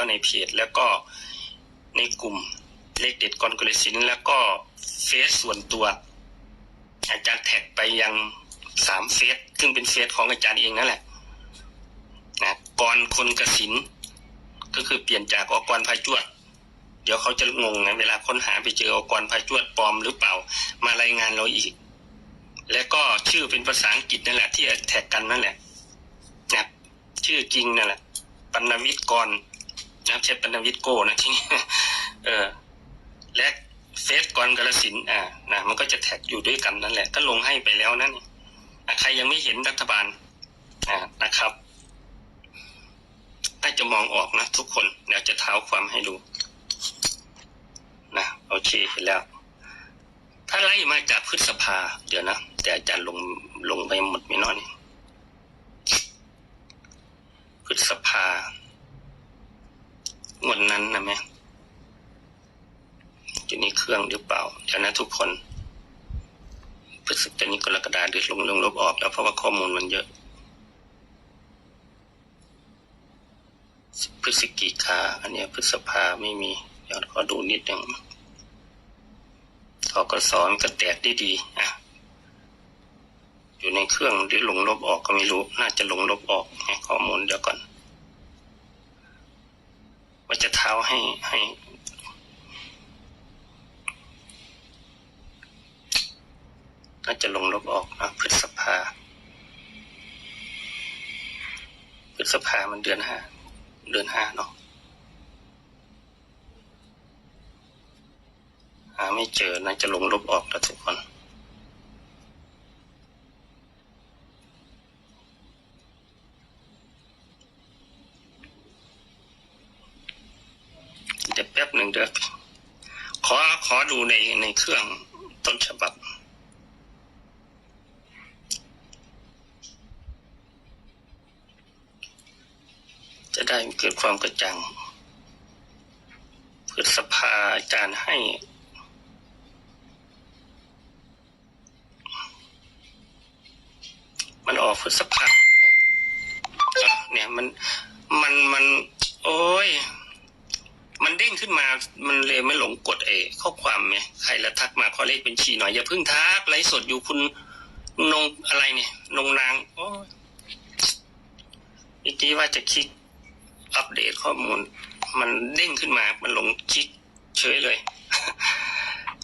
แล้วในเพจ แล้วก็ในกลุ่มเลขเด็ดกรกฤสินแล้วก็เฟซส่วนตัว อาจารย์แท็กไปยังสามเฟซซึ่งเป็นเฟซของอาจารย์เองนั่นแหละนะกรคนกสินก็คือเปลี่ยนจากอกรพายจวด เดี๋ยวเขาจะงงนะเวลาค้นหาไปเจออกรพายจวดปลอมหรือเปล่ามารายงานเราอีก และก็ชื่อเป็นภาษาอังกฤษนั่นแหละที่แท็กกันนั่นแหละนะชื่อจริงนั่นแหละปัณวิทย์กร นะครับใช่ปัณวิทย์โกนะที่เออและเฟซกรกระสินอ่านะมันก็จะแท็กอยู่ด้วยกันนั่นแหละ ก็ลงให้ไปแล้วนั่นใครยังไม่เห็นรัฐบาลอ่านะครับน่าจะมองออกนะทุกคนเดี๋ยวจะเท้าความให้ดูนะโอเคเห็นแล้ว ถ้าไล่มาจากพฤษภา เดี๋ยวนะ แต่อาจารย์ลงลงไปหมดไม่น้อยนี่พฤษภาง วดนั้นนะแม่อยู่ในเครื่องหรือเปล่าเดี๋ยวนะทุกคนพฤษภานี้กรกฎาเดือนลงลงลบออกแล้วเพราะว่าข้อมูลมันเยอะพฤศจิกาอันนี้พฤษภาไม่มีเดี๋ยวขอดูนิดหนึ่งทกสอนก็แตกได้ดีอะอยู่ในเครื่องหรือลงลบออกก็ไม่รู้ น่าจะลงลบออกข้อมูลเดี๋ยวก่อน ว่าจะเท้าให้ให้ น่าจะลงลบออกนะพฤษภาพฤษภามันเดือนห้าเดือนห้าเนาะหาไม่เจอน่าจะลงลบออกแล้วทุกคน เดี๋ยวแป๊ บหนึ่งเด้อขอขอดูในในเครื่องต้นฉบับจะได้เกิดความกระจ่างพฤษภาอาจารย์ให้ มันออกพฤษภามันออกเนี่ยมัน มัน มัน โอ้ย มันเด้งขึ้นมา มันเลยไม่หลงกดเอข้อความเนี่ยใครละทักมาขอเลขบัญชีหน่อยอย่าเพิ่งทักไลฟ์สดอยู่คุณนงอะไรเนี่ยนงนางโอ้ยเมื่อกี้ว่าจะคลิกอัปเดตข้อมูล มันเด้งขึ้นมา มันหลงคลิกเฉยเลย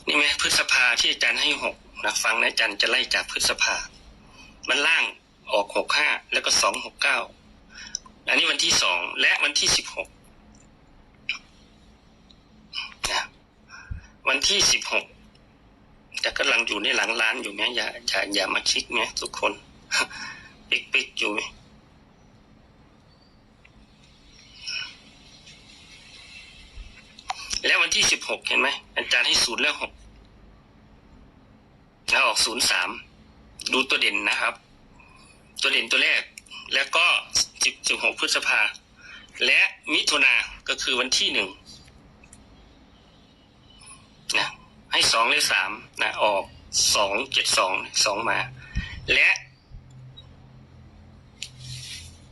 นี่ไหมพฤษภาที่อาจารย์ให้หกนะฟังนะอาจารย์จะไล่จากพฤษภา มันล่างออกหกห้าแล้วก็สองหกเก้าอันนี้วันที่สองและวันที่สิบหก นะวันที่สิบหกแต่กำลังอยู่ในหลังร้านอยู่ไหมอย่าอย่าอย่ามาคลิกไหมทุกคนปิ๊กปิ๊กอยู่ไหมแล้ววันที่สิบหกเห็นไหมอาจารย์ให้ศูนย์แล้วหกแล้วออกศูนย์สามดูตัวเด่นนะครับ ตัวเด่นตัวแรก แล้วก็สิบสิบหกพฤษภา และมิถุนาก็คือวันที่หนึ่ง นะให้สองและสามนะออกสองเจ็ดสองสองมา และ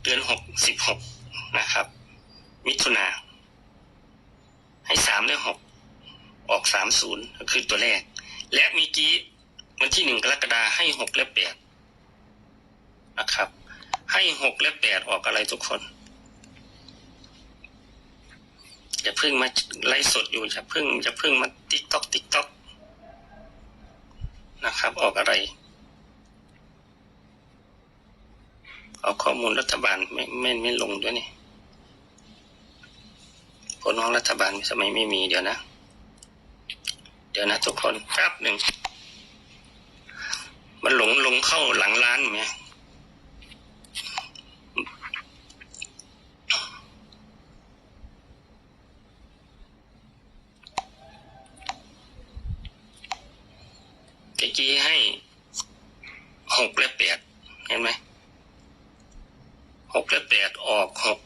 เดือนหกสิบหกนะครับ มิถุนาให้สามและหกออกสามศูนย์ก็คือตัวแรก และมีกี้วันที่หนึ่งกรกฎาให้หกและแปดนะครับ ให้หกและแปดออกอะไรทุกคน อย่าเพิ่งมาไล่สดอยู่อย่าเพิ่งอย่าเพิ่งมาติ๊กต๊อกติ๊กต๊อกนะครับ ออกอะไรเอาข้อมูลรัฐบาลไม่ไม่ไม่ลงด้วยนี่ผลของรัฐบาลสมัยไม่มีเดี๋ยวนะ เดี๋ยวนะทุกคนแป๊บหนึ่งมันหลงลงเข้าหลังร้านไหม กี้ให้หกและแปดเห็นไหมหกและแปดออกหก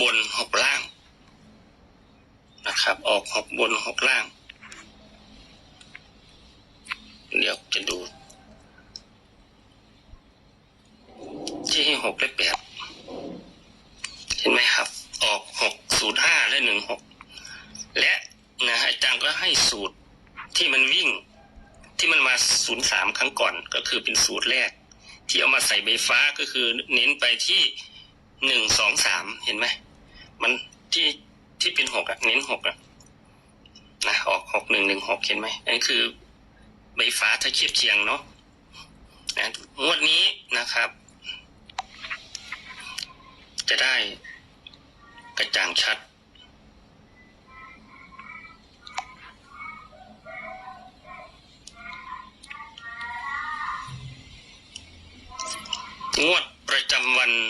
บนหกล่างนะครับ ออกหกบนหกล่าง เดี๋ยวจะดู ที่ให้หกและแปดเห็นไหมครับ ออกหกสูตรห้าและหนึ่งหกและนะอาจารย์ก็ให้สูตรที่มันวิ่ง ที่มันมาศูนย์สามครั้งก่อนก็คือเป็นสูตรแรก ที่เอามาใส่ใบฟ้าก็คือเน้นไปที่หนึ่งสองสามเห็นไหมมันที่ที่เป็นหกอะเน้นหกอะนะออกหกหนึ่งหนึ่งหกเห็นไหมอันนี้คือใบฟ้าถ้าเทียบเคียงเนาะนะงวดนี้นะครับ จะได้กระจ่างชัด วัน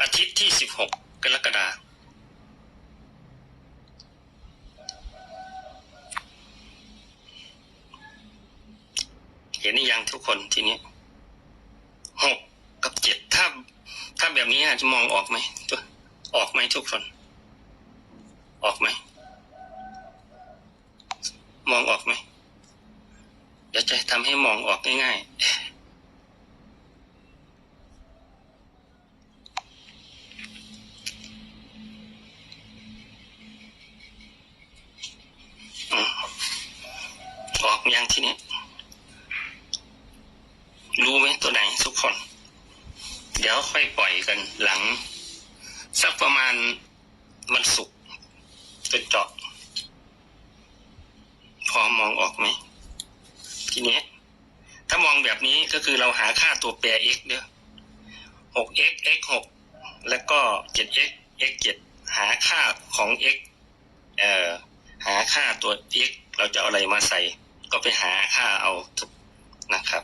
อาทิตย์ที่16กกรกฎาคมเห็นหรือยังทุกคนทีนี้หกกับเจ็ดถ้าถ้าแบบนี้อาจจะมองออกไหมตัวออกไหมทุกคน ออกไหม มองออกไหมเดี๋ยวจะทำให้มองออกง่ายๆ ทีนี้ รู้ไหมตัวไหนทุกคน เดี๋ยวค่อยปล่อยกันหลัง สักประมาณวันศุกร์จะเจาะพอมองออกไหมทีนี้ถ้ามองแบบนี้ก็คือเราหาค่าตัวแปร x เด้อ 6x x 6แล้วก็ 7x x 7หาค่าของ x เอ่อหาค่าตัว x เราจะเอาอะไรมาใส่ ก็ไปหาค่าเอาทุกนะครับ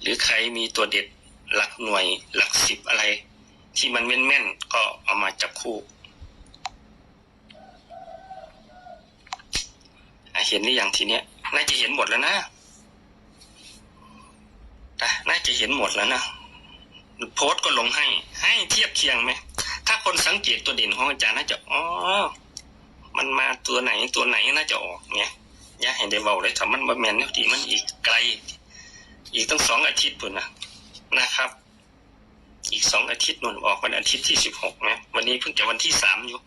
หรือใครมีตัวเด็ดหลักหน่วยหลักสิบอะไร ที่มันแม่นๆก็เอามาจับคู่เห็นหรือยังทีเนี้ยน่าจะเห็นหมดแล้วนะอะน่าจะเห็นหมดแล้วนะโพสต์ก็ลงให้ ให้เทียบเคียงไหม ถ้าคนสังเกตตัวเด่นของอาจารย์น่าจะอ๋อมันมาตัวไหนตัวไหนน่าจะออกเนี่ย อย่าเห็นได้เบาเลยถ้ามันบ่แมนเนี่ยดีมันอีกไกล อีกตั้งสองอาทิตย์ปุ่นนะนะครับ อีกสองอาทิตย์นุ่นออกวันอาทิตย์ที่สิบหกนะวันนี้เพิ่งจะวันที่สามอยู่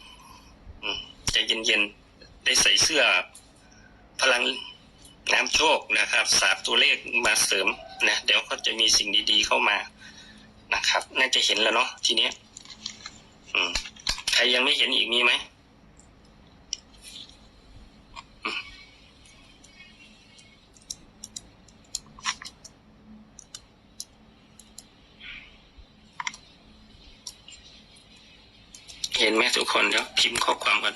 อืมใจเย็นๆได้ใส่เสื้อ พลังน้ำโชคนะครับสาบตัวเลขมาเสริมนะเดี๋ยวก็จะมีสิ่งดีๆเข้ามานะครับ น่าจะเห็นแล้วเนาะทีเนี้ย อืม ใครยังไม่เห็นอีกมีไหม นแม่ทุกคนเดี๋ยวพิมพ์ข้อความกัน